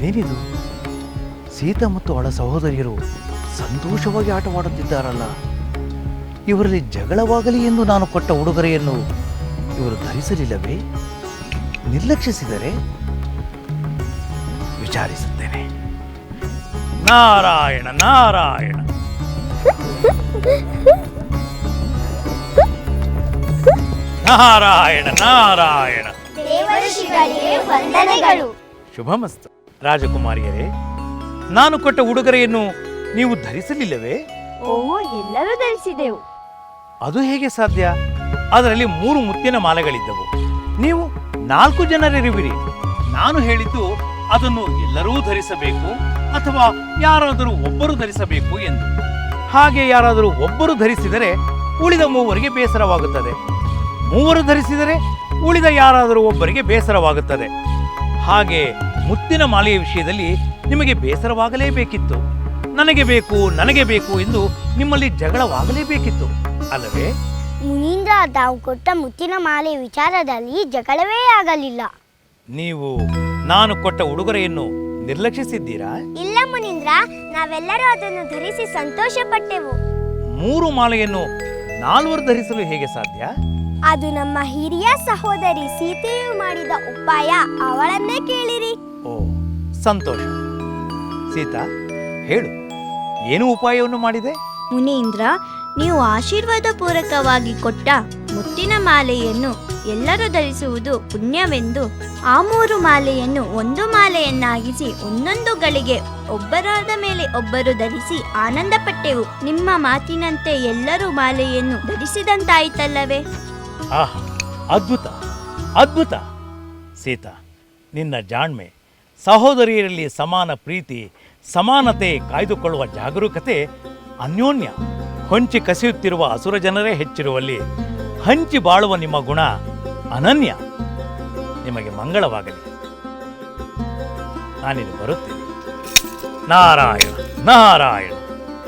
ಇದೇನಿದು ಸೀತಾ ಮತ್ತು ಅವಳ ಸಹೋದರಿಯರು ಸಂತೋಷವಾಗಿ ಆಟವಾಡುತ್ತಿದ್ದಾರಲ್ಲ. ಇವರಲ್ಲಿ ಜಗಳವಾಗಲಿ ಎಂದು ನಾನು ಕೊಟ್ಟ ಉಡುಗೊರೆಯನ್ನು ಇವರು ಧರಿಸಲಿಲ್ಲವೇ? ನಿರ್ಲಕ್ಷಿಸಿದರೆ ವಿಚಾರಿಸುತ್ತೇನೆ. ನಾರಾಯಣ ನಾರಾಯಣ. ನಾರಾಯಣ ನಾರಾಯಣ. ಶುಭಮಸ್ತು. ರಾಜಕುಮಾರಿಯರೇ ನಾನು ಕೊಟ್ಟ ಉಡುಗೊರೆಯನ್ನು ನೀವು ಧರಿಸಲಿಲ್ಲವೇ? ಓ ಎಲ್ಲರೂ ಧರಿಸಿದೆವು. ಅದು ಹೇಗೆ ಸಾಧ್ಯ? ಅದರಲ್ಲಿ ಮೂರು ಮುತ್ತಿನ ಮಾಲೆಗಳಿದ್ದವು. ನೀವು ನಾಲ್ಕು ಜನರಿರುವಿರಿ. ನಾನು ಹೇಳಿದ್ದು ಅದನ್ನು ಎಲ್ಲರೂ ಧರಿಸಬೇಕು ಅಥವಾ ಯಾರಾದರೂ ಒಬ್ಬರು ಧರಿಸಬೇಕು ಎಂದು. ಹಾಗೆ ಯಾರಾದರೂ ಒಬ್ಬರು ಧರಿಸಿದರೆ ಉಳಿದ ಮೂವರಿಗೆ ಬೇಸರವಾಗುತ್ತದೆ. ಮೂವರು ಧರಿಸಿದರೆ ಉಳಿದ ಯಾರಾದರೂ ಒಬ್ಬರಿಗೆ ಬೇಸರವಾಗುತ್ತದೆ. ಹಾಗೆ ಮುತ್ತಿನ ಮಾಲೆಯ ವಿಷಯದಲ್ಲಿ ನಿಮಗೆ ಬೇಸರವಾಗಲೇಬೇಕಿತ್ತು. ನನಗೆ ಬೇಕು ನನಗೆ ಬೇಕು ಎಂದು ನಿಮ್ಮಲ್ಲಿ ಜಗಳವಾಗಲೇಬೇಕಿತ್ತು ಅಲ್ಲವೇ? ಮುನೀಂದ್ರ ತಾವು ಕೊಟ್ಟ ಮುತ್ತಿನ ಮಾಲೆ ವಿಚಾರದಲ್ಲಿ ಜಗಳವೇ ಆಗಲಿಲ್ಲ. ನೀವು ನಾನು ಕೊಟ್ಟ ಉಡುಗೊರೆಯನ್ನು ನಿರ್ಲಕ್ಷಿಸಿದ್ದೀರಾ? ಇಲ್ಲ ಮುನೀಂದ್ರ ನಾವೆಲ್ಲರೂ ಅದನ್ನು ಧರಿಸಿ ಸಂತೋಷ ಪಟ್ಟೆವು ಮೂರು ಮಾಲೆಯನ್ನು ನಾಲ್ವರು ಧರಿಸಲು ಹೇಗೆ ಸಾಧ್ಯ? ಅದು ನಮ್ಮ ಹಿರಿಯ ಸಹೋದರಿ ಸೀತೆಯು ಮಾಡಿದ ಉಪಾಯ ಅವಳನ್ನೇ ಕೇಳಿರಿ. ಸಂತೋಷ. ಸೀತಾ ಹೇಳು ಏನು ಉಪಾಯವನ್ನು ಮಾಡಿದೆ? ಮುನೀಂದ್ರ ನೀವು ಆಶೀರ್ವಾದ ಪೂರಕವಾಗಿ ಕೊಟ್ಟ ಮುತ್ತಿನ ಮಾಲೆಯನ್ನು ಎಲ್ಲರೂ ಧರಿಸುವುದು ಪುಣ್ಯವೆಂದು ಆ ಮೂರು ಮಾಲೆಯನ್ನು ಒಂದು ಮಾಲೆಯನ್ನಾಗಿಸಿ ಒಂದೊಂದು ಗಳಿಗೆ ಒಬ್ಬರಾದ ಮೇಲೆ ಒಬ್ಬರು ಧರಿಸಿ ಆನಂದ ಪಟ್ಟೆವು ನಿಮ್ಮ ಮಾತಿನಂತೆ ಎಲ್ಲರೂ ಮಾಲೆಯನ್ನು ಧರಿಸಿದಂತಾಯಿತಲ್ಲವೇ? ಆಹಾ ಅದ್ಭುತ ಅದ್ಭುತ. ಸೀತಾ ನಿನ್ನ ಜಾಣ್ಮೆ ಸಹೋದರಿಯರಲ್ಲಿ ಸಮಾನ ಪ್ರೀತಿ, ಸಮಾನತೆ ಕಾಯ್ದುಕೊಳ್ಳುವ ಜಾಗರೂಕತೆ ಅನ್ಯೋನ್ಯ. ಹೊಂಚಿ ಕಸಿಯುತ್ತಿರುವ ಅಸುರ ಜನರೇ ಹೆಚ್ಚಿರುವಲ್ಲಿ, ಹಂಚಿ ಬಾಳುವ ನಿಮ್ಮ ಗುಣ ಅನನ್ಯ. ನಿಮಗೆ ಮಂಗಳವಾಗಲಿ. ನಾನಿಲ್ಲಿ ಬರುತ್ತೇನೆ. ನಾರಾಯಣ ನಾರಾಯಣ.